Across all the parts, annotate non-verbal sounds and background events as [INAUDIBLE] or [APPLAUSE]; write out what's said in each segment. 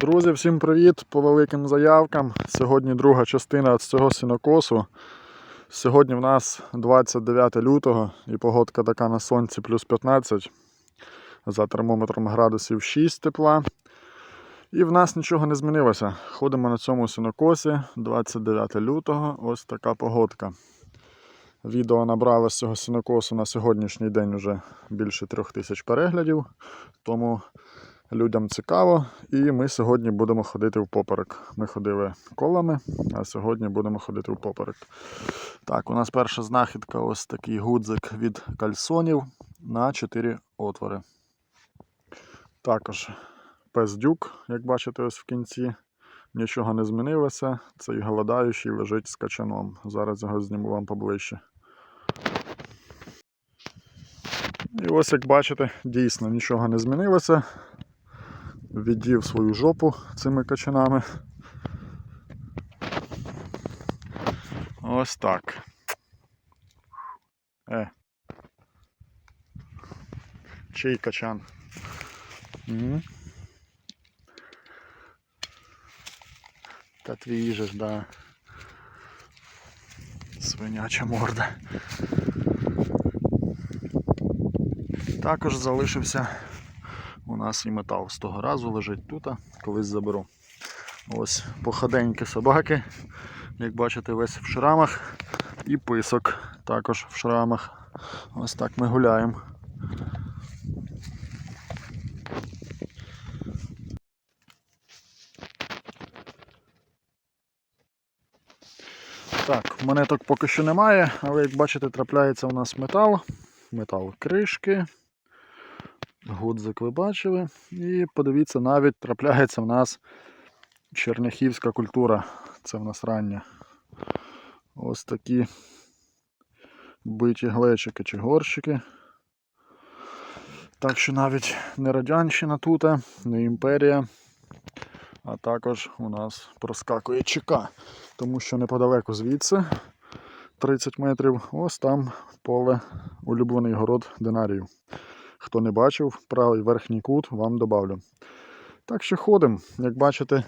Друзі, всім привіт! По великим заявкам. Сьогодні друга частина з цього сінокосу. Сьогодні в нас 29 лютого і погодка така на сонці плюс 15. За термометром градусів 6 тепла. І в нас нічого не змінилося. Ходимо на цьому сінокосі 29 лютого. Ось така погодка. Відео набрало з цього сінокосу на сьогоднішній день вже більше трьох тисяч переглядів. Тому людям цікаво, і ми сьогодні будемо ходити в поперек. Ми ходили колами, а сьогодні будемо ходити в поперек. Так, у нас перша знахідка ось такий гудзик від кальсонів на 4 отвори. Також пес-дюк, як бачите, ось в кінці. Нічого не змінилося. Цей голодаючий лежить з качаном. Зараз його зніму вам поближче. І ось як бачите, дійсно нічого не змінилося віддів свою жопу цими качанами. Ось так. Е. Чий качан? Угу. Та твій же ж, да. Свиняча морда. Також залишився у нас і метал з того разу лежить тут, колись заберу. Ось походенькі собаки, як бачите, весь в шрамах і писок також в шрамах. Ось так ми гуляємо. Так, монеток поки що немає, але як бачите, трапляється у нас метал, метал кришки. Гудзик ви бачили. І подивіться, навіть трапляється в нас черняхівська культура. Це в нас рання. Ось такі биті глечики чи горщики. Так що навіть не радянщина тут, не імперія, а також у нас проскакує ЧК, тому що неподалеку звідси 30 метрів, ось там поле улюблений город динарію. Хто не бачив, правий верхній кут вам добавлю. Так що ходимо. Як бачите,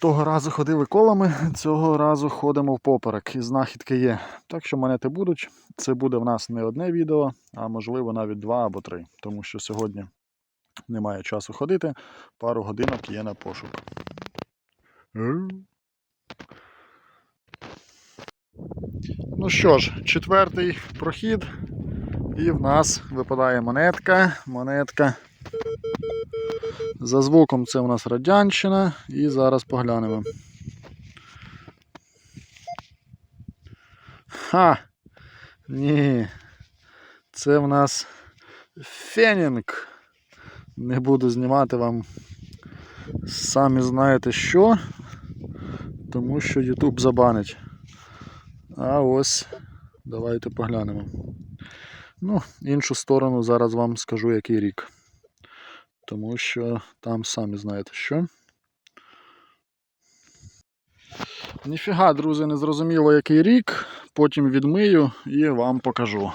того разу ходили колами, цього разу ходимо в поперек. І знахідки є. Так що монети будуть. Це буде в нас не одне відео, а можливо навіть два або три. Тому що сьогодні немає часу ходити. Пару годинок є на пошук. Ну що ж, четвертий прохід. І в нас випадає монетка. Монетка. За звуком це у нас радянщина. І зараз поглянемо. Ха! Ні. Це в нас фенінг. Не буду знімати вам самі знаєте що, тому що YouTube забанить. А ось давайте поглянемо. Ну, іншу сторону зараз вам скажу який рік. Тому що там самі знаєте що. Ніфіга, друзі, не зрозуміло який рік. Потім відмию і вам покажу.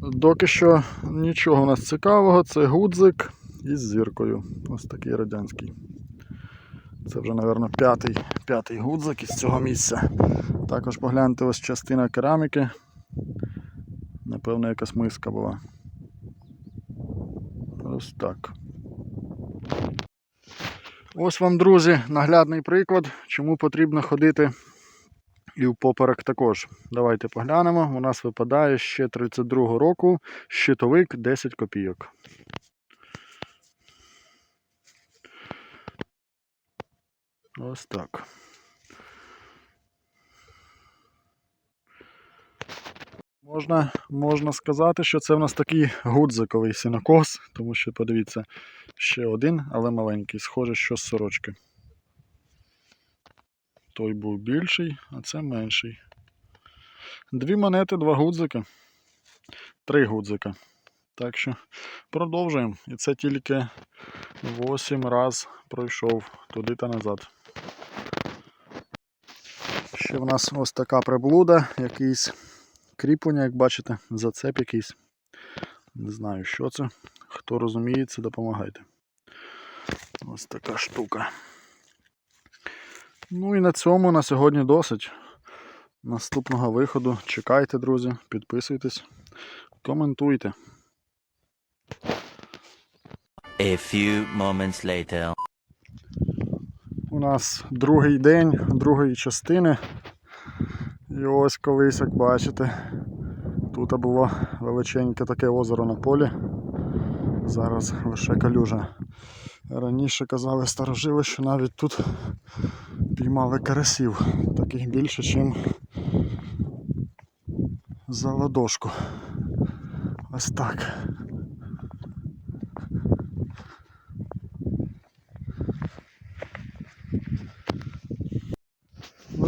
Доки що нічого у нас цікавого, це гудзик із зіркою. Ось такий радянський. Це вже, мабуть, п'ятий, п'ятий гудзик із цього місця. Також погляньте ось частина кераміки. Напевно, якась миска була. Ось так. Ось вам, друзі, наглядний приклад, чому потрібно ходити і в поперек також. Давайте поглянемо. У нас випадає ще 32 року щитовик 10 копійок. Ось так. Можна, можна сказати, що це в нас такий гудзиковий сінокос, тому що, подивіться, ще один, але маленький, схоже, що з сорочки. Той був більший, а це менший. Дві монети, два гудзика. Три гудзика. Так що продовжуємо. І це тільки 8 раз пройшов туди та назад. Ще в нас ось така приблуда, якийсь кріплення, як бачите, зацеп якийсь. Не знаю, що це. Хто розуміється, допомагайте. Ось така штука. Ну і на цьому на сьогодні досить. Наступного виходу чекайте, друзі, підписуйтесь, коментуйте. A few moments later. У нас другий день другої частини. І ось колись, як бачите, тут було величеньке таке озеро на полі. Зараз лише калюжа. Раніше казали старожили, що навіть тут піймали карасів. Таких більше, ніж за ладошку. Ось так.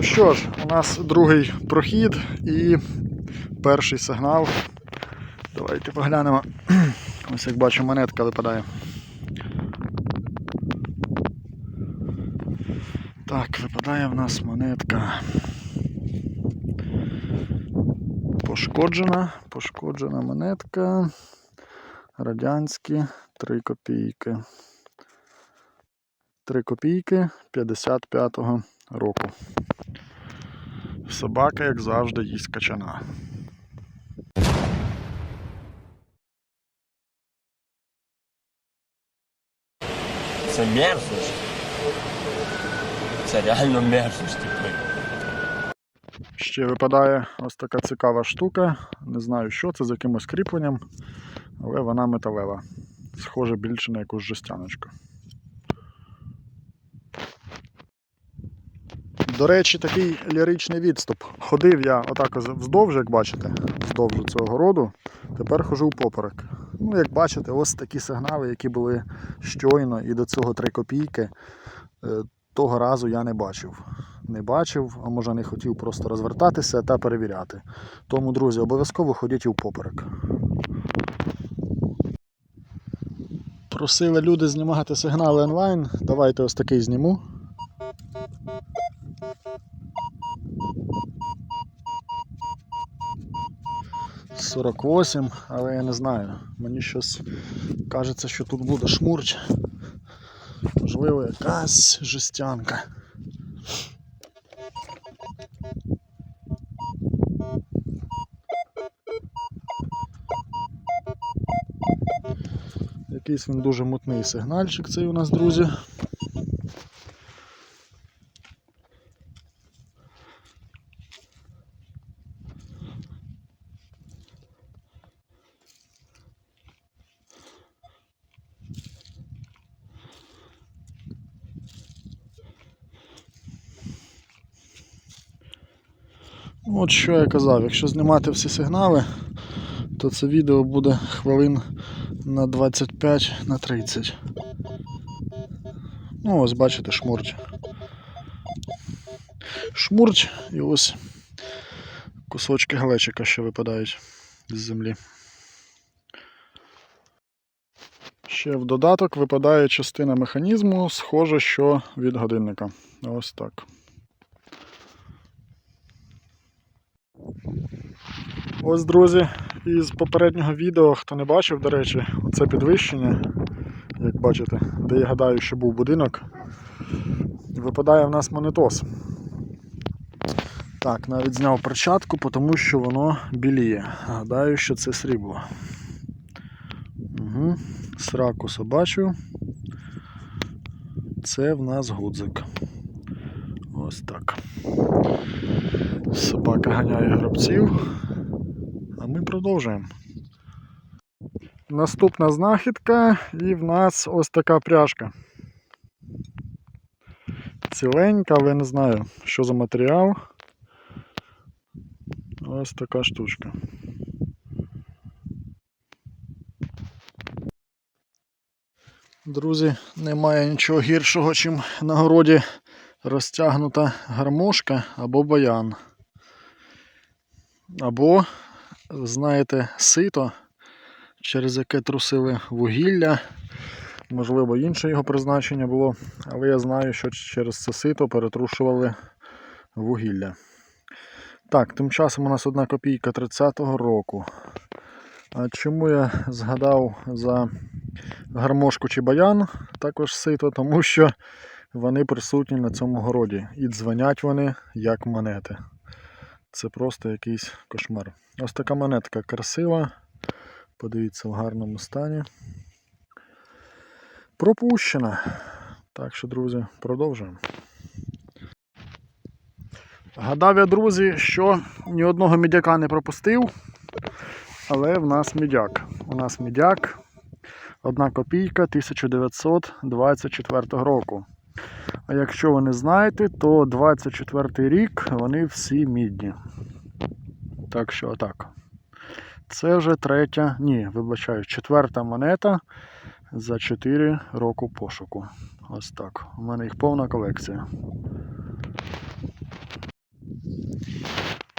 Що ж, у нас другий прохід і перший сигнал. Давайте поглянемо. [CLEARS THROAT] Ось як бачу, монетка випадає. Так, випадає в нас монетка. Пошкоджена, пошкоджена монетка. Радянські 3 копійки. 3 копійки 55-го року. Собака, як завжди, їсть качана. Це мерзость. Це реально мерзость, типу. Ще випадає ось така цікава штука. Не знаю, що це з якимось кріпленням, але вона металева. Схоже більше на якусь жестяночку. До речі, такий ліричний відступ. Ходив я отак вздовж, як бачите, вздовж цього городу. Тепер хожу поперек. Ну, як бачите, ось такі сигнали, які були щойно і до цього 3 копійки. Е, Того разу я не бачив. Не бачив, а може не хотів просто розвертатися та перевіряти. Тому, друзі, обов'язково ходіть у поперек. Просили люди знімати сигнали онлайн. Давайте ось такий зніму. Сорок восім, але я не знаю. Мені щось кажеться, що тут буде шмурч. Можливо, якась жестянка. Якийсь він дуже мутний сигнальчик цей у нас, друзі. От що я казав, якщо знімати всі сигнали, то це відео буде хвилин на 25 на 30. Ну, ось бачите, шмурч. Шмурч і ось кусочки глечика ще випадають з землі. Ще в додаток випадає частина механізму, схоже, що від годинника. Ось так. Ось, друзі, із попереднього відео, хто не бачив, до речі, оце підвищення, як бачите, де я гадаю, що був будинок, випадає в нас монетос. Так, навіть зняв перчатку, тому що воно біліє. Гадаю, що це срібло. Угу. Сраку собачу. Це в нас гудзик. Ось так. Собака ганяє грабців. Ми продовжуємо. Наступна знахідка, і в нас ось така пряжка. Ціленька, але не знаю, що за матеріал. Ось така штучка. Друзі, немає нічого гіршого, чим на городі розтягнута гармошка або баян. Або, знаєте, сито, через яке трусили вугілля. Можливо, інше його призначення було, але я знаю, що через це сито перетрушували вугілля. Так, тим часом у нас одна копійка 30-го року. А чому я згадав за гармошку чи баян, також сито, тому що вони присутні на цьому городі. І дзвонять вони як монети. Це просто якийсь кошмар. Ось така монетка красива. Подивіться в гарному стані. Пропущена. Так що, друзі, продовжуємо. Гадав я, друзі, що ні одного мідяка не пропустив, але в нас мідяк. У нас мідяк. Одна копійка 1924 року. А якщо ви не знаєте, то 24 рік вони всі мідні. Так що отак. Це вже третя, ні, вибачаю, четверта монета за 4 року пошуку. Ось так. У мене їх повна колекція.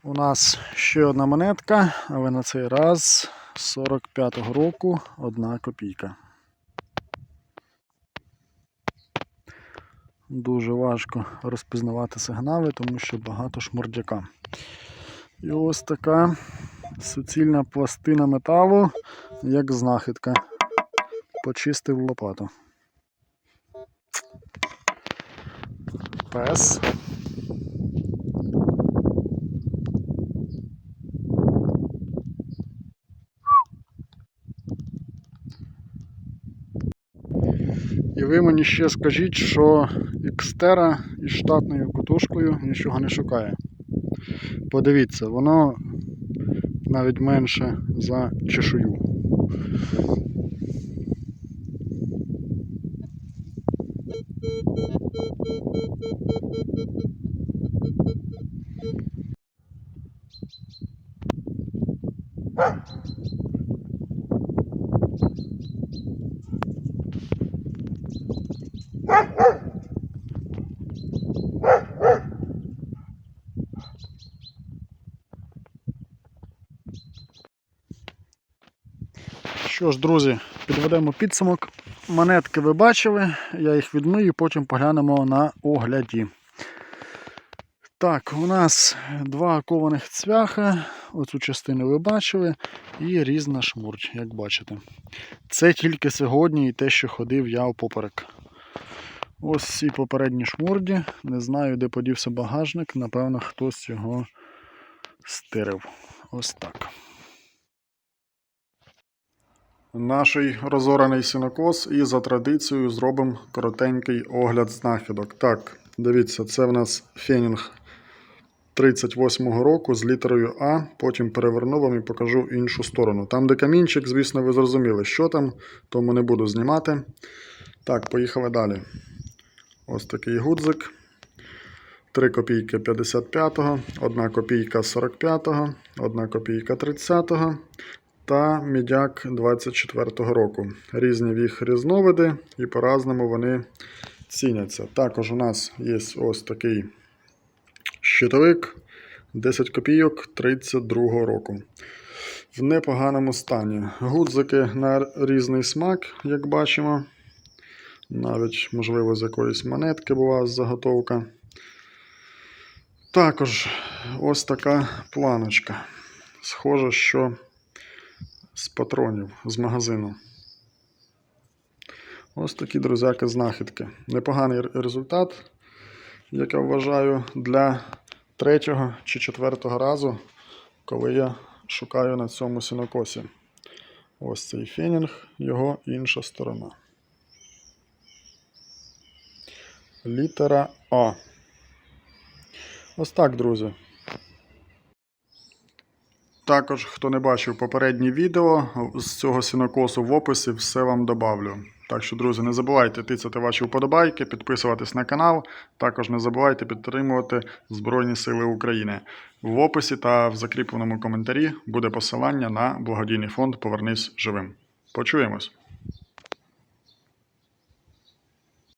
У нас ще одна монетка, але на цей раз 45-го року одна копійка. Дуже важко розпізнавати сигнали, тому що багато шмурдяка. І ось така суцільна пластина металу, як знахідка. Почистив лопату. Пес. Ви мені ще скажіть, що Xterra із штатною кутушкою нічого не шукає. Подивіться, воно навіть менше за чешую. Що ж, друзі, підведемо підсумок. Монетки ви бачили, я їх відмию, потім поглянемо на огляді. Так, у нас два кованих цвяха, оцю частину ви бачили, і різна шмурч, як бачите. Це тільки сьогодні і те, що ходив я впоперек. Ось ці попередні шмурді. Не знаю, де подівся багажник, напевно, хтось його стирив. Ось так. Наш розорений сінокос і за традицією зробимо коротенький огляд знахідок. Так, дивіться, це в нас фенінг 38-го року з літерою А. Потім переверну вам і покажу іншу сторону. Там, де камінчик, звісно, ви зрозуміли, що там, тому не буду знімати. Так, поїхали далі. Ось такий гудзик. 3 копійки 55-го, 1 копійка 45-го, 1 копійка 30-го та мідяк 24-го року. Різні їх різновиди і по-разному вони ціняться. Також у нас є ось такий щитовик 10 копійок 32-го року. В непоганому стані. Гудзики на різний смак, як бачимо. Навіть, можливо, з якоїсь монетки була заготовка. Також ось така планочка. Схоже, що з патронів з магазину. Ось такі друзяки знахідки. Непоганий результат, як я вважаю, для третього чи четвертого разу, коли я шукаю на цьому сінокосі. Ось цей фенінг, його інша сторона. Літера А. Ось так, друзі. Також, хто не бачив попереднє відео, з цього сінокосу в описі все вам добавлю. Так що, друзі, не забувайте тицяти ваші вподобайки, підписуватись на канал. Також не забувайте підтримувати Збройні Сили України. В описі та в закріпленому коментарі буде посилання на благодійний фонд Повернись живим. Почуємось!